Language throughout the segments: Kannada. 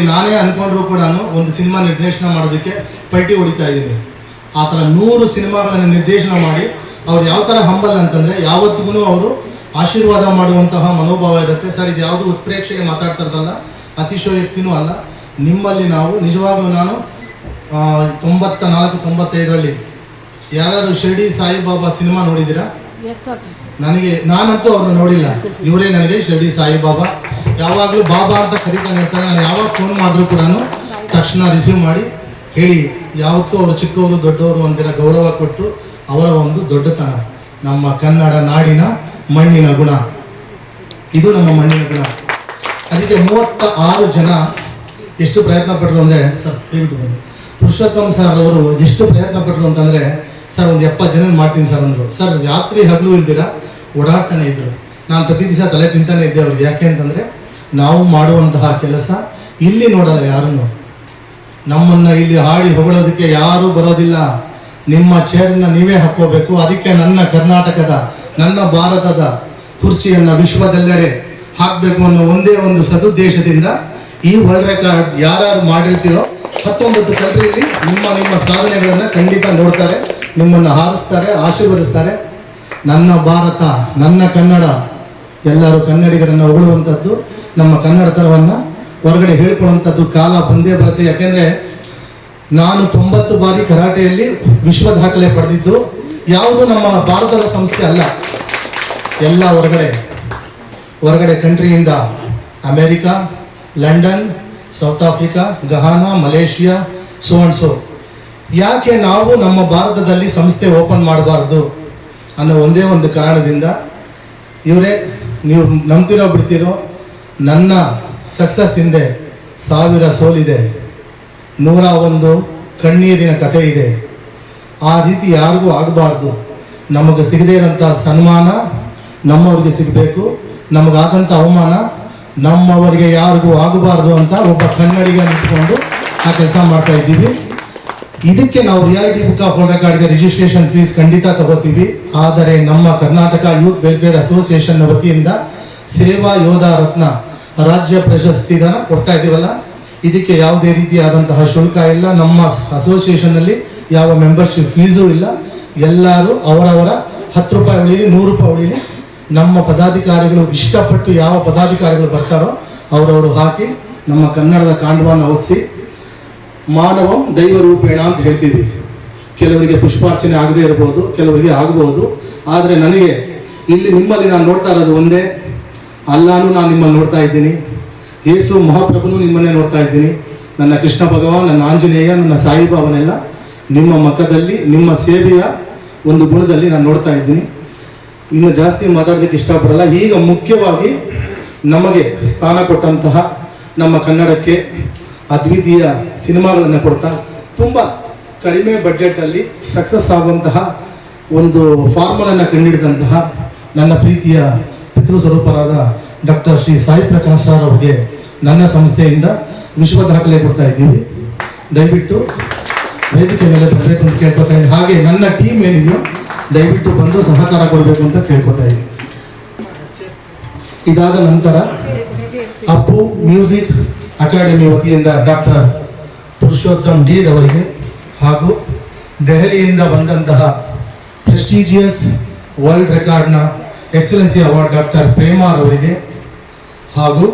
ನೋಡಿ ನಾನೇ ಅನ್ಕೊಂಡ್ರು ಕೂಡ ಒಂದು ಸಿನಿಮಾ ನಿರ್ದೇಶನ ಮಾಡೋದಕ್ಕೆ ಪಲ್ಟಿ ಹೊಡಿತಾ ಇದ್ದೀನಿ. ಆ ಥರ ನೂರು ಸಿನಿಮಾಗಳನ್ನು ನಿರ್ದೇಶನ ಮಾಡಿ ಅವ್ರು ಯಾವ ಥರ ಹಂಬಲ್ ಅಂತಂದರೆ ಯಾವತ್ತಿಗೂ ಅವರು ಆಶೀರ್ವಾದ ಮಾಡುವಂತಹ ಮನೋಭಾವ ಇರುತ್ತೆ. ಸರ್ ಇದು ಯಾವುದು ಉತ್ಪ್ರೇಕ್ಷೆಗೆ ಮಾತಾಡ್ತಾ ಇರ್ತಲ್ಲ ಅತಿಶಯೋಕ್ತಿನೂ ಅಲ್ಲ. ನಿಮ್ಮಲ್ಲಿ ನಾವು ನಿಜವಾಗ್ಲೂ ನಾನು ತೊಂಬತ್ತ ನಾಲ್ಕು ತೊಂಬತ್ತೈದರಲ್ಲಿ ಯಾರು ಶಿರ್ಡಿ ಸಾಯಿಬಾಬಾ ಸಿನಿಮಾ ನೋಡಿದ್ದೀರಾ? ನನಗೆ ನಾನಂತೂ ಅವ್ರನ್ನ ನೋಡಿಲ್ಲ. ಇವರೇ ನನಗೆ ಶಿರ್ಡಿ ಸಾಯಿಬಾಬಾ. ಯಾವಾಗಲೂ ಬಾಬಾ ಅಂತ ಕರೀತಾನೆ ಇರ್ತಾರೆ ನಾನು ಯಾವಾಗ ಫೋನ್ ಮಾಡಿದ್ರು ಕೂಡ ತಕ್ಷಣ ರಿಸೀವ್ ಮಾಡಿ ಹೇಳಿ, ಯಾವತ್ತೂ ಅವರು ಚಿಕ್ಕವರು ದೊಡ್ಡವರು ಒಂದಿನ ಗೌರವ ಕೊಟ್ಟು ಅವರ ಒಂದು ದೊಡ್ಡತನ, ನಮ್ಮ ಕನ್ನಡ ನಾಡಿನ ಮಣ್ಣಿನ ಗುಣ. ಇದು ನಮ್ಮ ಮಣ್ಣಿನ ಗುಣ. ಅದಕ್ಕೆ ಮೂವತ್ತ ಆರು ಜನ ಎಷ್ಟು ಪ್ರಯತ್ನ ಪಟ್ಟರು ಅಂದರೆ, ಸರ್ ದಯವಿಟ್ಟು ಬನ್ನಿ ಪುರುಷೋತ್ತಮ್ ಸರ್ ಅವರು ಎಷ್ಟು ಪ್ರಯತ್ನ ಪಟ್ಟರು ಅಂತಂದರೆ, ಸರ್, ಒಂದು ಎಪ್ಪತ್ತು ಜನ ಮಾಡ್ತೀನಿ ಸರ್ ಅಂದರು. ಸರ್, ರಾತ್ರಿ ಹಗಲು ಇಲ್ದಿರ ಓಡಾಡ್ತಾನೆ ಇದ್ದರು ನಾನು ಪ್ರತಿ ದಿವಸ ತಲೆ ತಿಂತಾನೆ ಇದ್ದೆ ಅವ್ರಿಗೆ. ಯಾಕೆ ಅಂತಂದರೆ ನಾವು ಮಾಡುವಂತಹ ಕೆಲಸ ಇಲ್ಲಿ ನೋಡಲ್ಲ ಯಾರನ್ನು. ನಮ್ಮನ್ನ ಇಲ್ಲಿ ಹಾಡಿ ಹೊಗಳೋದಕ್ಕೆ ಯಾರೂ ಬರೋದಿಲ್ಲ. ನಿಮ್ಮ ಚೇರ್ನ ನೀವೇ ಹಾಕೋಬೇಕು ಅದಕ್ಕೆ ನನ್ನ ಕರ್ನಾಟಕದ, ನನ್ನ ಭಾರತದ ಕುರ್ಚಿಯನ್ನು ವಿಶ್ವದೆಲ್ಲೆಡೆ ಹಾಕಬೇಕು ಅನ್ನೋ ಒಂದೇ ಒಂದು ಸದುದ್ದೇಶದಿಂದ ಈ ವರ್ಲ್ಡ್ ರೆಕಾರ್ಡ್ ಯಾರ್ಯಾರು ಮಾಡಿರ್ತೀರೋ ಹತ್ತೊಂಬತ್ತು ಕಂಟ್ರಿಯಲ್ಲಿ ನಿಮ್ಮ ನಿಮ್ಮ ಸಾಧನೆಗಳನ್ನು ಖಂಡಿತ ನೋಡ್ತಾರೆ, ನಿಮ್ಮನ್ನ ಹಾರಿಸ್ತಾರೆ, ಆಶೀರ್ವದಿಸ್ತಾರೆ. ನನ್ನ ಭಾರತ, ನನ್ನ ಕನ್ನಡ ಎಲ್ಲರೂ ಕನ್ನಡಿಗರನ್ನು ಹೊಗಳುವಂಥದ್ದು ನಮ್ಮ ಕನ್ನಡತನವನ್ನು ಹೊರಗಡೆ ಹೇಳ್ಕೊಳ್ಳುವಂಥದ್ದು ಕಾಲ ಬಂದೇ ಬರುತ್ತೆ. ಯಾಕೆಂದರೆ ನಾನು ತೊಂಬತ್ತು ಬಾರಿ ಕರಾಟೆಯಲ್ಲಿ ವಿಶ್ವ ದಾಖಲೆ ಪಡೆದಿದ್ದು, ಯಾವುದು ನಮ್ಮ ಭಾರತದ ಸಂಸ್ಥೆ ಅಲ್ಲ. ಎಲ್ಲ ಹೊರಗಡೆ ಹೊರಗಡೆ ಕಂಟ್ರಿಯಿಂದ America, London, South Africa, Ghana, Malaysia so and ಯಾಕೆ ನಾವು ನಮ್ಮ ಭಾರತದಲ್ಲಿ ಸಂಸ್ಥೆ ಓಪನ್ ಮಾಡಬಾರ್ದು ಅನ್ನೋ ಒಂದೇ ಒಂದು ಕಾರಣದಿಂದ ಇವರೇ ನೀವು ನಂಬ್ತಿರೋ ಬಿಡ್ತಿರೋ ನನ್ನ ಸಕ್ಸಸ್ ಹಿಂದೆ ಸಾವಿರ ಸೋಲಿದೆ. ನೂರ ಒಂದು ಕಣ್ಣೀರಿನ ಕಥೆ ಇದೆ. ಆ ರೀತಿ ಯಾರಿಗೂ ಆಗಬಾರ್ದು. ನಮಗೆ ಸಿಗದೇ ಇರೋಂಥ ಸನ್ಮಾನ, ನಮ್ಮವ್ರಿಗೆ ಸಿಗಬೇಕು ನಮಗಾದಂಥ ಅವಮಾನ, ನಮ್ಮವರಿಗೆ ಯಾರಿಗೂ ಆಗಬಾರ್ದು ಅಂತ ಒಬ್ಬ ಕನ್ನಡಿಗ ನಿಂತ್ಕೊಂಡು ಆ ಕೆಲಸ ಮಾಡ್ತಾ ಇದ್ದೀವಿ. ಇದಕ್ಕೆ ನಾವು ರಿಯಾಲಿಟಿ ಬುಕ್ ಆಫ್ ವರ್ಲ್ಡ್ ರೆಕಾರ್ಡ್ಗೆ ರಿಜಿಸ್ಟ್ರೇಷನ್ ಫೀಸ್ ಖಂಡಿತ ತಗೋತೀವಿ. ಆದರೆ ನಮ್ಮ ಕರ್ನಾಟಕ ಯೂತ್ ವೆಲ್ಫೇರ್ ಅಸೋಸಿಯೇಷನ್ ವತಿಯಿಂದ ಸೇವಾ ಯೋಧ ರತ್ನ ರಾಜ್ಯ ಪ್ರಶಸ್ತಿದನ ಕೊಡ್ತಾ ಇದ್ದೀವಲ್ಲ ಇದಕ್ಕೆ ಯಾವುದೇ ರೀತಿಯಾದಂತಹ ಶುಲ್ಕ ಇಲ್ಲ. ನಮ್ಮ ಅಸೋಸಿಯೇಷನ್ ಅಲ್ಲಿ ಯಾವ ಮೆಂಬರ್ಶಿಪ್ ಫೀಸು ಇಲ್ಲ. ಎಲ್ಲರೂ ಅವರವರ ಹತ್ತು ರೂಪಾಯಿ ಉಳಿಲಿ, ನೂರು ರೂಪಾಯಿ ಉಳಿಲಿ. ನಮ್ಮ ಪದಾಧಿಕಾರಿಗಳು ಇಷ್ಟಪಟ್ಟು ಯಾವ ಪದಾಧಿಕಾರಿಗಳು ಬರ್ತಾರೋ ಅವರವರು ಹಾಕಿ ನಮ್ಮ ಕನ್ನಡದ ಕಾಂಡವನ್ನು ಓದಿಸಿ ಮಾನವಂ ದೈವ ರೂಪೇಣ ಅಂತ ಹೇಳ್ತೀವಿ. ಕೆಲವರಿಗೆ ಪುಷ್ಪಾರ್ಚನೆ ಆಗದೇ ಇರಬಹುದು ಕೆಲವರಿಗೆ ಆಗಬಹುದು ಆದರೆ ನನಗೆ ಇಲ್ಲಿ ನಿಮ್ಮಲ್ಲಿ ನಾನು ನೋಡ್ತಾ ಇರೋದು ಒಂದೇ ಅಲ್ಲಾನು ನಾನು ನಿಮ್ಮಲ್ಲಿ ನೋಡ್ತಾ ಇದ್ದೀನಿ. ಯೇಸು ಮಹಾಪ್ರಭುನು ನಿಮ್ಮನ್ನೇ ನೋಡ್ತಾ ಇದ್ದೀನಿ. ನನ್ನ ಕೃಷ್ಣ ಭಗವಾನ್, ನನ್ನ ಆಂಜನೇಯ, ನನ್ನ ಸಾಯಿಬಾಬನೆಲ್ಲ ನಿಮ್ಮ ಮಖದಲ್ಲಿ ನಿಮ್ಮ ಸೇವೆಯ ಒಂದು ಗುಣದಲ್ಲಿ ನಾನು ನೋಡ್ತಾ ಇದ್ದೀನಿ. ಇನ್ನು ಜಾಸ್ತಿ ಮಾತಾಡೋದಕ್ಕೆ ಇಷ್ಟಪಡಲ್ಲ. ಈಗ ಮುಖ್ಯವಾಗಿ ನಮಗೆ ಸ್ಥಾನ ಕೊಟ್ಟಂತಹ ನಮ್ಮ ಕನ್ನಡಕ್ಕೆ ಅದ್ವಿತೀಯ ಸಿನಿಮಾಗಳನ್ನು ಕೊಡ್ತಾ, ತುಂಬ ಕಡಿಮೆ ಬಡ್ಜೆಟಲ್ಲಿ ಸಕ್ಸಸ್ ಆಗುವಂತಹ ಒಂದು ಫಾರ್ಮುಲನ್ನು ಕಂಡುಹಿಡಿದಂತಹ ನನ್ನ ಪ್ರೀತಿಯ ಪಿತೃ ಸ್ವರೂಪರಾದ ಡಾಕ್ಟರ್ ಶ್ರೀ ಸಾಯಿ ಪ್ರಕಾಶ್ ಸರ್ ಅವರಿಗೆ ನನ್ನ ಸಂಸ್ಥೆಯಿಂದ ವಿಶ್ವ ದಾಖಲೆ ಕೊಡ್ತಾ ಇದ್ದೀವಿ. ದಯವಿಟ್ಟು ವೇದಿಕೆ ಮೇಲೆ ಬರಬೇಕು ಅಂತ ಕೇಳ್ಕೊತಾ ಇದ್ದೀನಿ. ಹಾಗೆ ನನ್ನ ಟೀಮ್ ಏನಿದೆಯೋ ದಯವಿಟ್ಟು ಬಂದು ಸಹಕಾರ ಕೊಡಬೇಕು ಅಂತ ಕೇಳ್ಕೊತಾ ಇದ್ದೀನಿ. ಇದಾದ ನಂತರ ಅಪ್ಪು ಮ್ಯೂಸಿಕ್ ಅಕಾಡೆಮಿ ವತಿಯಿಂದ ಡಾಕ್ಟರ್ ಪುರುಷೋತ್ತಮ್ ಡೀರ್ ಅವರಿಗೆ ಹಾಗೂ ದೆಹಲಿಯಿಂದ ಬಂದಂತಹ ಪ್ರೆಸ್ಟೀಜಿಯಸ್ ವರ್ಲ್ಡ್ ರೆಕಾರ್ಡ್ನ ಎಕ್ಸಲೆನ್ಸಿ ಅವಾರ್ಡ್ ಡಾಕ್ಟರ್ ಪ್ರೇಮಾರ್ ಅವರಿಗೆ ಹಾಗೂ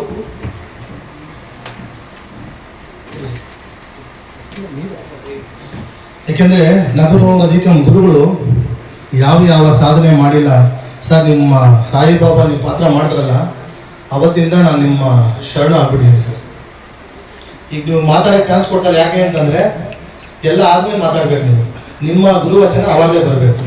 ಏಕೆಂದರೆ ನಗರೋ ಅಧಿಕಂ ಗುರುಗಳು ಯಾವ ಯಾವ ಸಾಧನೆ ಮಾಡಿಲ್ಲ. ಸರ್, ನಿಮ್ಮ ಸಾಯಿಬಾಬಾ ನೀವು ಪಾತ್ರ ಮಾಡಿದ್ರಲ್ಲ, ಅವತ್ತಿಂದ ನಾನು ನಿಮ್ಮ ಶರಣ ಆಗ್ಬಿಟ್ಟಿದ್ದೀನಿ ಸರ್. ಈಗ ನೀವು ಮಾತಾಡೋಕ್ಕೆ ಚಾನ್ಸ್ ಕೊಟ್ಟಲ್ಲ ಯಾಕೆ ಅಂತಂದರೆ, ಎಲ್ಲ ಆದ್ಮೇಲೆ ಮಾತಾಡ್ಬೇಕು ನೀವು. ನಿಮ್ಮ ಗುರುವಚನ ಅವಾಗಲೇ ಬರಬೇಕು.